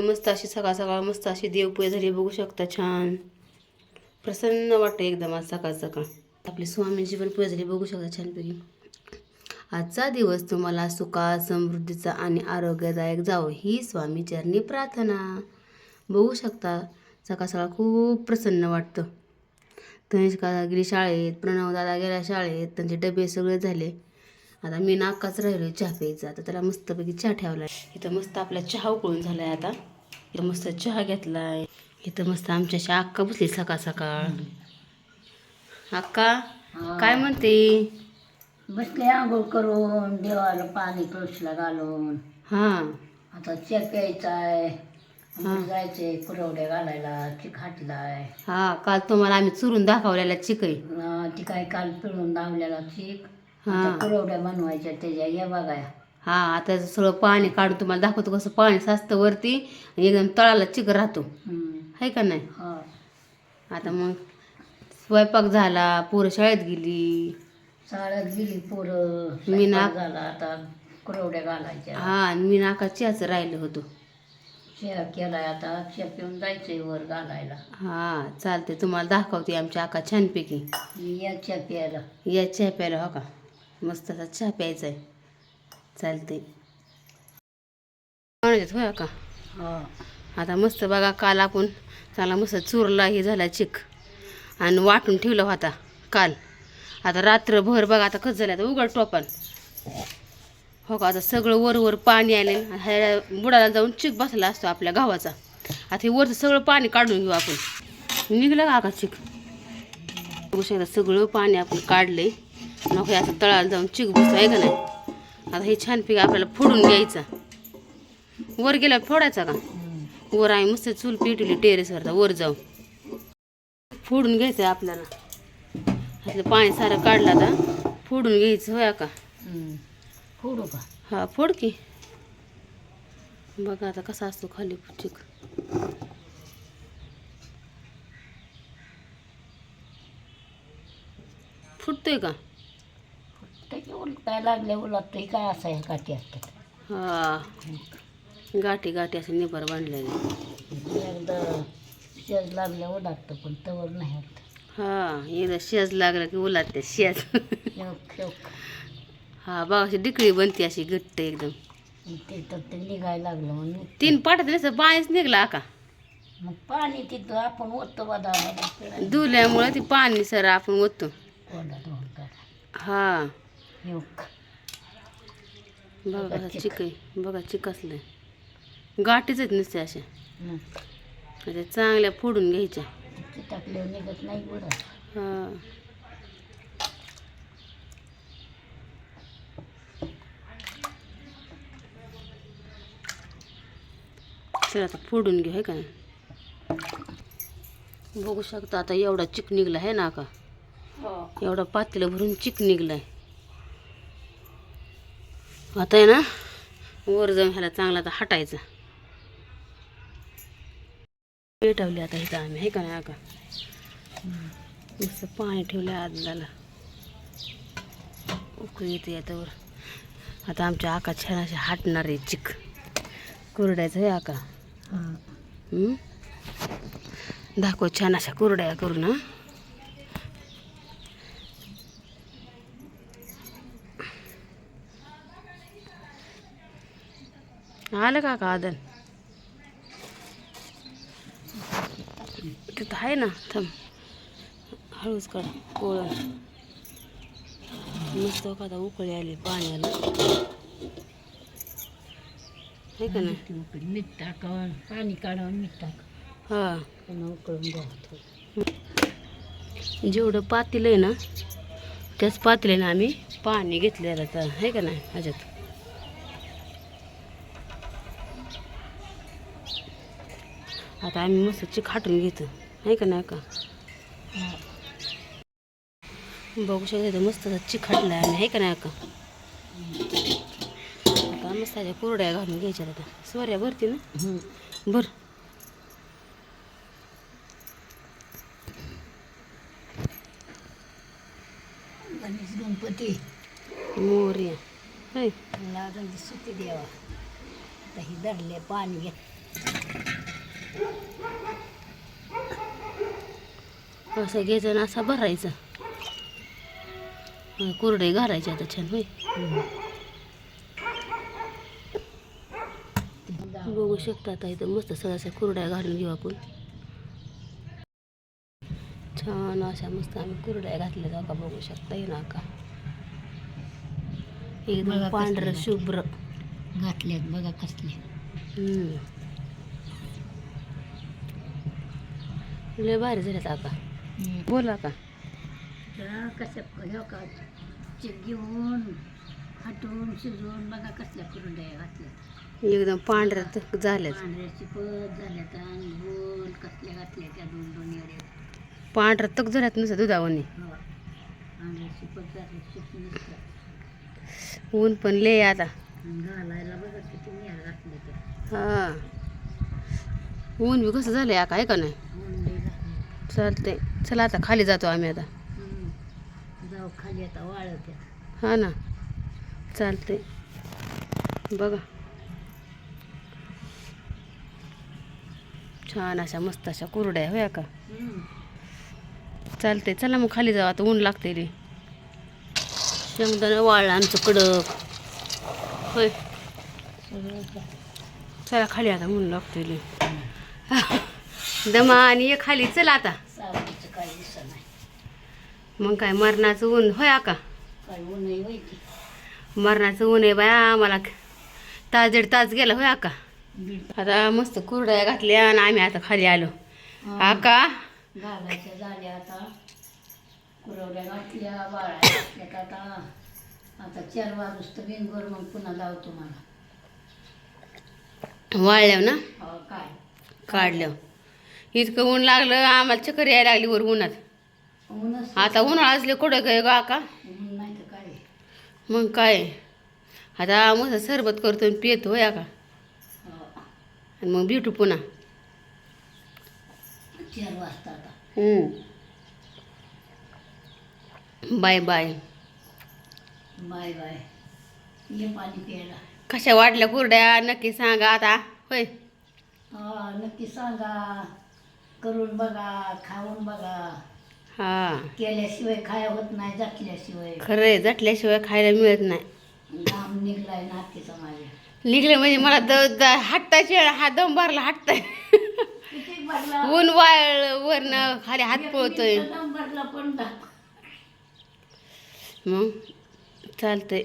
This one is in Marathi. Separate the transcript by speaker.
Speaker 1: मस्त अशी सकाळ सकाळ मस्त अशी देवपूजा झाली बघू शकता छान. प्रसन्न वाटतं एकदम आज सकाळ सकाळ. आपली स्वामींची पण पूजा झाली बघू शकता छानपैकी. आजचा दिवस तुम्हाला सुखा समृद्धीचा आणि आरोग्यदायक जावं ही स्वामी चरणी प्रार्थना. बघू शकता सकाळ सकाळ खूप प्रसन्न वाटतं. तनिष्का गेली शाळेत प्रणव गेल्या शाळेत त्यांचे डबे सगळे झाले. आता मी नाकाच राहिलो चहा प्यायचा. आता त्याला मस्तपैकी चहा ठेवला इथं मस्त आपला चहा उकळून झालाय आता. इथं मस्त चहा घेतलाय. इथं मस्त आमच्याशी अक्का बसली सकाळ सकाळ. अक्का काय म्हणते?
Speaker 2: बसले आंघोळ करून देवाला पाणी तुळशीला घालून.
Speaker 1: हां.
Speaker 2: आता चेक प्यायचा आहे जायचंय कुरवड्या घालायला चिक हाटलाय.
Speaker 1: हा काल तुम्हाला आम्ही चुरून दाखवलेला चिकई
Speaker 2: अं, ती काय काल पिळून लावलेला चिक. आता कुरवड्या बनवायच्या त्याच्या. या
Speaker 1: हा आता सगळं पाणी काढून तुम्हाला दाखवतो कसं पाणी साचतं वरती. एकदम तळाला चिक राहतो. आहे का नाही?
Speaker 2: हा.
Speaker 1: आता मग स्वयंपाक झाला पोरं शाळेत गेली.
Speaker 2: शाळेत गेली पोरं.
Speaker 1: मी ना-
Speaker 2: झाला आता कुरवड्या घालायच्या.
Speaker 1: हा मी नाका चहाचं राहिलं होतं.
Speaker 2: चहा केलाय आता. चहा पिऊन जायचंय वर घालायला.
Speaker 1: हा चालते तुम्हाला दाखवते आमच्या आका छानपैकी.
Speaker 2: या चहा प्यायला.
Speaker 1: या चहा प्यायला हो का? मस्त असा चहा प्यायचा आहे चालते होय का
Speaker 2: हा.
Speaker 1: आता मस्त बघा काल आपण चांगला मस्त चुरला हे झाला चिक. आणि वाटून ठेवला होता काल. आता रात्रभर बघा आता कसं झालं आता उघड टोपण. हो का आता सगळं वर वर पाणी आले ह्या बुडाला जाऊन चिक बसला असतो आपल्या गावाचा. आता हे वरचं सगळं पाणी काढून घेऊ आपण. निघलं का का चिक? बघू शकता सगळं पाणी आपण काढलंय. नको असं तळाला जाऊन चिक बसतो आहे का नाही? आता हे छानपैकी आपल्याला फोडून घ्यायचं. वर गेल्यावर फोडायचा का. वर आहे मस्त चूल पेटवली टेरेसवर वर जाऊ फोडून घ्यायचं आहे आपल्याला. ह्यातलं पाणी सारं काढलं आता फोडून घ्यायचं होय का.
Speaker 2: फोडू का?
Speaker 1: हा फोड की. बघा आता कसा असतो खाली चिक फुटतोय का?
Speaker 2: त्याचे उलट काय लागले उलट ते काय असं काठी असतात?
Speaker 1: हा. गाठी गाठी असे निबर बांधलेले.
Speaker 2: एकदा शेज लागल्या उडाकतं पण तवर नाही
Speaker 1: हा एकदा शेज लागलं की उलाटते शेज. हा बघा अशी डिकळी बनते अशी घट्ट एकदम.
Speaker 2: ते तर ते निघायला लागलं म्हणून.
Speaker 1: तीन पाठात नसतं पाणीच निघला का?
Speaker 2: मग पाणी तिथं आपण ओततो बदाम
Speaker 1: धुल्यामुळे ती पाणी सर आपण ओततो. हा. बघा
Speaker 2: चिक.
Speaker 1: आहे. बघा चिक असलंय गाठीच आहेत नुसते अशा.
Speaker 2: हं.
Speaker 1: म्हणजे चांगल्या फोडून घ्यायच्या.
Speaker 2: टाकल्यावर निघत नाही
Speaker 1: हा. चल आता फोडून घेऊ आहे का बघू शकता आता एवढा चिक निघला आहे ना का एवढा पातेलं भरून चिक निघलाय. आता आहे ना वर जाऊन ह्याला चांगला आता हटायचा. पेटवली आता इथं आम्ही आहे का नाही का मस्त पाणी ठेवलं आदलाला. उकळी येते याच्यावर. आता आमच्या आका छान असे हाटणार आहे चिक. कुरड्याचं आहे आका. हं? दाखव छान अशा कुरड्या करून आलं का का आदन? तिथं आहे ना थांब. हळूच काढ पोळं मस्त का उकळी आली पाण्याला. आहे का नाही?
Speaker 2: उकळी मीठ टाकावं पाणी काढावं मीठ टाक.
Speaker 1: हा.
Speaker 2: पुन्हा उकळून
Speaker 1: जेवढं पातेलं आहे ना त्याच पातेल्यानं आम्ही पाणी घेतलेलं तर आहे का नाही ह्याच्यात? आता आम्ही मस्त चिक हाटून घेतो. आहे का नाही का? बघू शकता मस्त हाटला आम्ही आहे का नाही का? आता मस्त त्याच्या कुरड्या घालून घ्यायच्या आता. स्वऱ्या भरती ना? भर.
Speaker 2: गणेश गणपती.
Speaker 1: मोर्या. होय.
Speaker 2: सुती द्यावा आता ही धरले पाणी घे
Speaker 1: असं घ्यायचं आणि असा भरायचा. कुरडे घालायचे आता छान होय बघू शकता आता इथं मस्त सगळ्या कुरड्या घालून घेऊ आपण. छान अशा मस्त आम्ही कुरड्या घातल्या जाऊ का बघू शकता ये ना का? एकदम पांढरं शुभ्र.
Speaker 2: घातल्यात बघा कसले
Speaker 1: लय भारी झाल्यात आका बोला का
Speaker 2: ह्यो का घेऊन हटवून शिजवून बघा कसल्या घातल्या.
Speaker 1: एकदम पांढऱ्या तक झाल्यात.
Speaker 2: पांढऱ्याची पद झाल्यात आणि गोल कसल्या घातल्या त्या दोन दोन येड्या.
Speaker 1: पांढऱ्या तक झाल्यात नुसतं दुधावानी.
Speaker 2: हो पांढऱ्याची पद झाली सुकी नुसतं
Speaker 1: ऊन पण लय आता.
Speaker 2: घालायला बघा किती निहार घातले तर.
Speaker 1: हा. ऊन बी कसं झालंय आका आहे का नाही?
Speaker 2: ऊन
Speaker 1: चालतंय. चला आता खाली जातो आम्ही आता.
Speaker 2: जाऊ खाली आता
Speaker 1: हा ना. चालतंय. बघा. छान अशा मस्त अशा कुरड्या होया का? चालतंय चला मग खाली जाऊ. आता ऊन लागते रे शेंगदाणा वाळला आमचं कडक. होय. चला खाली आता ऊन लागते रे दमा आणि ये खाली चला आता.
Speaker 2: सावलीचं काही दिसत नाही.
Speaker 1: मग काय मरणाचं ऊन होय का
Speaker 2: काय ऊनही
Speaker 1: मरणाचं ऊन आहे बाया आम्हाला तास दीड तास गेला होय का
Speaker 2: बीड
Speaker 1: आता मस्त कुरड्या घातल्या आणि आम्ही आता खाली आलो. आका?
Speaker 2: घालायच्या झाल्या आता. कुरवड्या घातल्या बाळ्या घातल्यात आता. आता चार वाजूस तर बिनगोर मग पुन्हा लावतो मला.
Speaker 1: वाळल्या ना?
Speaker 2: हो काय?
Speaker 1: काढल्या इतकं ऊन लागलं आम्हाला चक्कर यायला लागली वर उन्हात. आता उन्हाळा असले कुठं काय गा का मग काय? आता मस्त सरबत करतो आणि पितो होय का. आणि मग भेटू पुन्हा. Bye bye.
Speaker 2: Bye bye. ये पाणी प्यायला.
Speaker 1: कशा वाटल्या कुरड्या? नक्की सांगा आता. होय.
Speaker 2: नक्की सांगा. करून बघा खाऊन बघा.
Speaker 1: हा.
Speaker 2: केल्याशिवाय खाया होत नाही जातल्याशिवाय
Speaker 1: खरंय झटल्याशिवाय खायला मिळत नाही.
Speaker 2: घाम निघलाय नातीचा माझ्या.
Speaker 1: निघले म्हणजे मला द द- हाताची हा दम भरला हाटताय
Speaker 2: किती भरला?
Speaker 1: ऊन वाळ वरनं खाली हात पळतोय.
Speaker 2: नंबरला पण दाखव
Speaker 1: मग चालतंय.